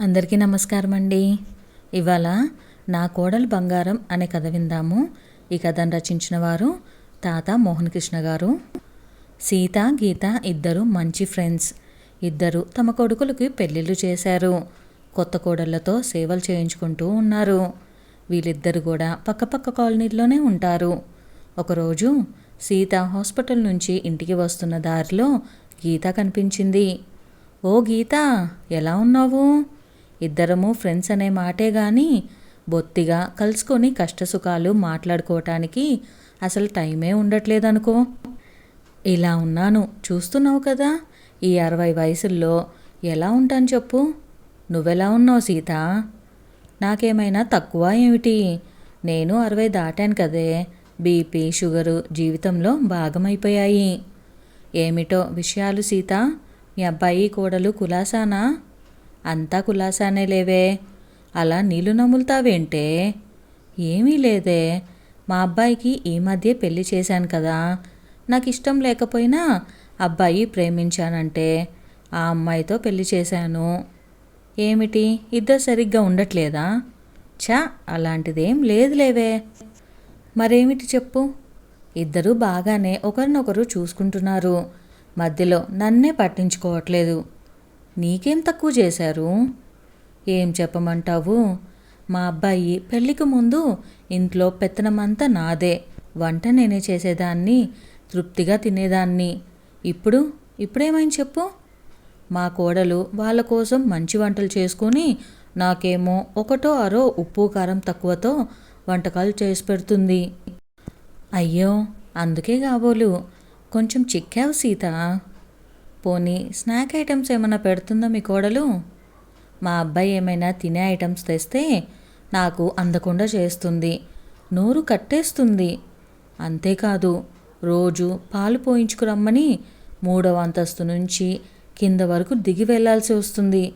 అందరికీ నమస్కారం అండి ఇవాళ నా కోడలు బంగారం అనే కథ విందాము. ఈ కథను రచించిన వారు తాత మోహన్ కృష్ణ గారు. సీత గీత ఇద్దరు మంచి ఫ్రెండ్స్. ఇద్దరు తమ కొడుకులకి పెళ్ళిళ్ళు చేశారు. కొత్త కోడళ్ళతో సేవలు చేయించుకుంటూ ఉన్నారు. వీళ్ళిద్దరు కూడా పక్కపక్క కాలనీల్లోనే ఉంటారు. ఒకరోజు సీత హాస్పిటల్ నుంచి ఇంటికి వస్తున్న దారిలో గీత కనిపించింది. ఓ గీత ఎలా ఉన్నావు? ఇద్దరము ఫ్రెండ్స్ అనే మాటే గాని బొత్తిగా కలుసుకొని కష్టసుఖాలు మాట్లాడుకోవటానికి అసలు టైమే ఉండట్లేదనుకో. ఇలా ఉన్నాను. చూస్తున్నావు కదా ఈ అరవై వయసుల్లో ఎలా ఉంటాను చెప్పు. నువ్వెలా ఉన్నావు సీత? నాకేమైనా తక్కువ ఏమిటి? నేను అరవై దాటాను కదే. బీపీ షుగరు జీవితంలో భాగమైపోయాయి. ఏమిటో విషయాలు సీత? మీ అబ్బాయి కోడలు కులాసానా? అంతా కులాసానే లేవే. అలా నీళ్ళు నములుతావేంటే? ఏమీ లేదే. మా అబ్బాయికి ఈ మధ్య పెళ్ళి చేశాను కదా. నాకు ఇష్టం లేకపోయినా అబ్బాయి ప్రేమించానంటే ఆ అమ్మాయితో పెళ్ళి చేశాను. ఏమిటి? ఇద్దరు సరిగ్గా ఉండట్లేదా? ఛా! అలాంటిదేం లేదులేవే మరేమిటి చెప్పు? ఇద్దరూ బాగానే ఒకరినొకరు చూసుకుంటున్నారు. మధ్యలో నన్నే పట్టించుకోవట్లేదు. నీకేం తక్కువ చేశారు? ఏం చెప్పమంటావు? మా అబ్బాయి పెళ్ళికి ముందు ఇంట్లో పెత్తనమంతా నాదే. వంట నేనే చేసేదాన్ని తృప్తిగా తినేదాన్ని. ఇప్పుడు ఇప్పుడేమైంది చెప్పు? మా కోడలు వాళ్ళ కోసం మంచి వంటలు చేసుకొని నాకేమో ఒకటో అరో ఉప్పు కారం తక్కువతో వంటకాలు చేసి పెడుతుంది. అయ్యో అందుకే కాబోలు కొంచెం చిక్కావు సీత. పోనీ స్నాక్ ఐటమ్స్ ఏమైనా పెడుతుందా మీ కోడలు? మా అబ్బాయి ఏమైనా తినే ఐటమ్స్ తెస్తే నాకు అందకుండా చేస్తుంది. నోరు కట్టేస్తుంది. అంతేకాదు రోజు పాలు పోయించుకురమ్మని మూడవ అంతస్తు నుంచి కింద వరకు దిగి వెళ్ళాల్సి వస్తుంది.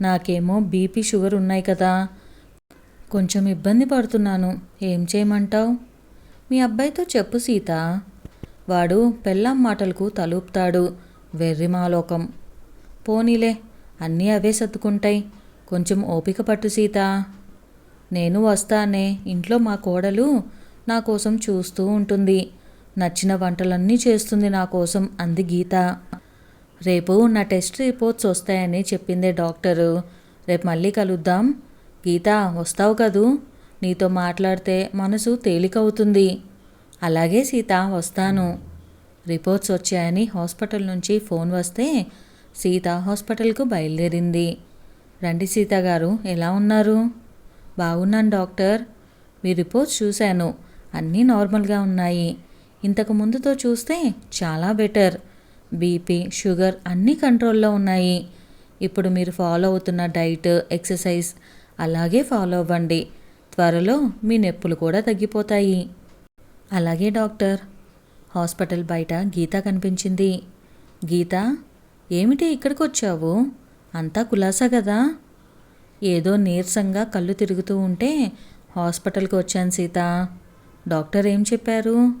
నాకేమో బీపీ షుగర్ ఉన్నాయి కదా. కొంచెం ఇబ్బంది పడుతున్నాను. ఏం చేయమంటావు? మీ అబ్బాయితో చెప్పు సీత. వాడు పెళ్ళాం మాటలకు తలుపుతాడు. వెర్రిమాలోకం. పోనీలే అన్నీ అవే సర్దుకుంటాయి. కొంచెం ఓపిక పట్టు సీత. నేను వస్తానే ఇంట్లో మా కోడలు నా కోసం చూస్తూ ఉంటుంది. నచ్చిన వంటలన్నీ చేస్తుంది నా కోసం అంది గీత. రేపు నా టెస్ట్ రిపోర్ట్స్ వస్తాయని చెప్పిందే డాక్టరు. రేపు మళ్ళీ కలుద్దాం. గీత వస్తావు కదూ? నీతో మాట్లాడితే మనసు తేలికవుతుంది. అలాగే సీత వస్తాను. రిపోర్ట్స్ వచ్చాయని హాస్పిటల్ నుంచి ఫోన్ వస్తే సీత హాస్పిటల్కు బయలుదేరింది. రండి సీత గారు ఎలా ఉన్నారు? బాగున్నాను డాక్టర్. మీ రిపోర్ట్స్ చూశాను. అన్నీ నార్మల్గా ఉన్నాయి. ఇంతకు ముందుతో చూస్తే చాలా బెటర్. బీపీ షుగర్ అన్నీ కంట్రోల్లో ఉన్నాయి. ఇప్పుడు మీరు ఫాలో అవుతున్న డైట్ ఎక్సర్సైజ్ అలాగే ఫాలో అవ్వండి. త్వరలో మీ నొప్పులు కూడా తగ్గిపోతాయి. అలాగే డాక్టర్. హాస్పిటల్ బయట గీత కనిపించింది. గీత ఏమిటి ఇక్కడికి వచ్చావు అంతా కులాసా కదా ఏదో నీరసంగా కళ్ళు తిరుగుతూ ఉంటే హాస్పిటల్కి వచ్చాను సీత. డాక్టర్ ఏం చెప్పారు?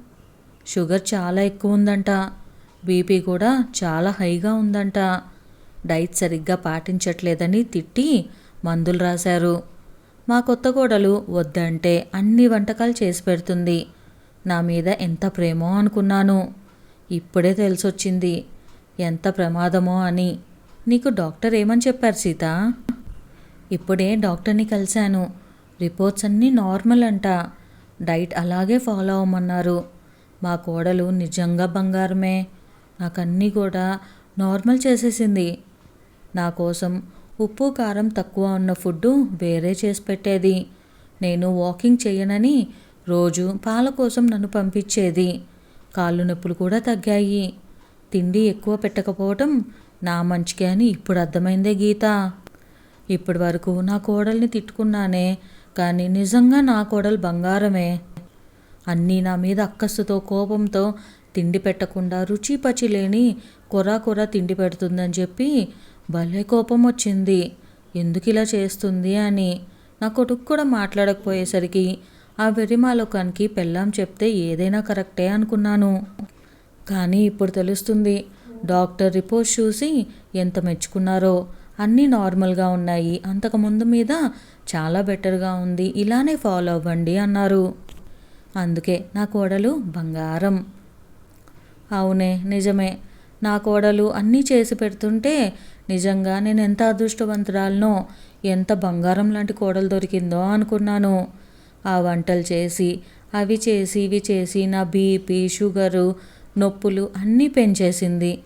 షుగర్ చాలా ఎక్కువ ఉందంట. బీపీ కూడా చాలా హైగా ఉందంట. డైట్ సరిగ్గా పాటించట్లేదని తిట్టి మందులు రాశారు. మా కొత్త కోడలు వద్దంటే అన్ని వంటకాలు చేసి పెడుతుంది. నా మీద ఎంత ప్రేమో అనుకున్నాను. ఇప్పుడే తెలిసొచ్చింది. ఎంత ప్రమాదమో అని. నీకు డాక్టర్ ఏమని చెప్పారు సీత? ఇప్పుడే డాక్టర్ని కలిశాను. రిపోర్ట్స్ అన్నీ నార్మల్ అంట. డైట్ అలాగే ఫాలో అవ్వమన్నారు. మా కోడలు నిజంగా బంగారమే. నాకన్నీ కూడా నార్మల్ చేసేసింది. నా కోసం ఉప్పు కారం తక్కువ ఉన్న ఫుడ్ వేరే చేసి పెట్టేది. నేను వాకింగ్ చేయనని రోజు పాల కోసం నన్ను పంపించేది. కాళ్ళు నొప్పులు కూడా తగ్గాయి. తిండి ఎక్కువ పెట్టకపోవటం నా మంచికే అని ఇప్పుడు అర్థమైందే గీత. ఇప్పటి వరకు నా కోడల్ని తిట్టుకున్నానే కానీ నిజంగా నా కోడలు బంగారమే. అన్నీ నా మీద అక్కస్సుతో కోపంతో తిండి పెట్టకుండా రుచి పచి లేని కొరా కొర తిండి పెడుతుందని చెప్పి భలే కోపం వచ్చింది. ఎందుకు ఇలా చేస్తుంది అని నా కొడుకు కూడా మాట్లాడకపోయేసరికి ఆ వెర్రిమాలోకానికి పెళ్ళాం చెప్తే ఏదైనా కరెక్టే అనుకున్నాను. కానీ ఇప్పుడు తెలుస్తుంది డాక్టర్ రిపోర్ట్ చూసి ఎంత మెచ్చుకున్నారో. అన్నీ నార్మల్గా ఉన్నాయి. అంతకుముందు మీద చాలా బెటర్గా ఉంది. ఇలానే ఫాలో అవ్వండి అన్నారు. అందుకే నా కోడలు బంగారం. అవునే నిజమే. నా కోడలు అన్నీ చేసి పెడుతుంటే నిజంగా నేను ఎంత అదృష్టవంతురాలనో ఎంత బంగారం లాంటి కోడలు దొరికిందో అనుకున్నాను. ఆ వంటలు చేసి అవి చేసి ఇవి చేసి నా బీపీ షుగరు నొప్పులు అన్నీ పెంచేసింది.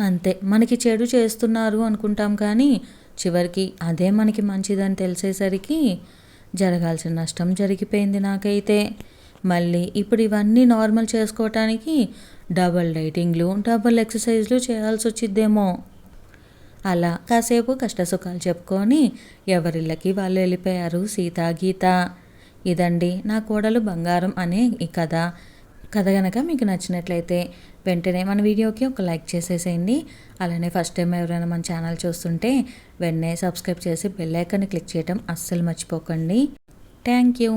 అంతే మనకి చెడు చేస్తున్నారు అనుకుంటాం కానీ చివరికి అదే మనకి మంచిదని తెలిసేసరికి జరగాల్సిన నష్టం జరిగిపోయింది నాకైతే. మళ్ళీ ఇప్పుడు ఇవన్నీ నార్మల్ చేసుకోవటానికి డబల్ డైటింగ్లు డబల్ ఎక్సర్సైజ్లు చేయాల్సి వచ్చిద్దేమో. అలా కాసేపు కష్టసుఖాలు చెప్పుకొని ఎవరిళ్ళకి వాళ్ళు వెళ్ళిపోయారు సీత గీత. ఇదండి నా కోడలు బంగారం అనే ఈ కథ. కథ కనుక మీకు నచ్చినట్లయితే వెంటనే మన వీడియోకి ఒక లైక్ చేసేసేయండి. అలానే ఫస్ట్ టైం ఎవరైనా మన ఛానల్ చూస్తుంటే వెంటనే సబ్స్క్రైబ్ చేసి బెల్ ఐకాన్ని క్లిక్ చేయడం అస్సలు మర్చిపోకండి. Thank you.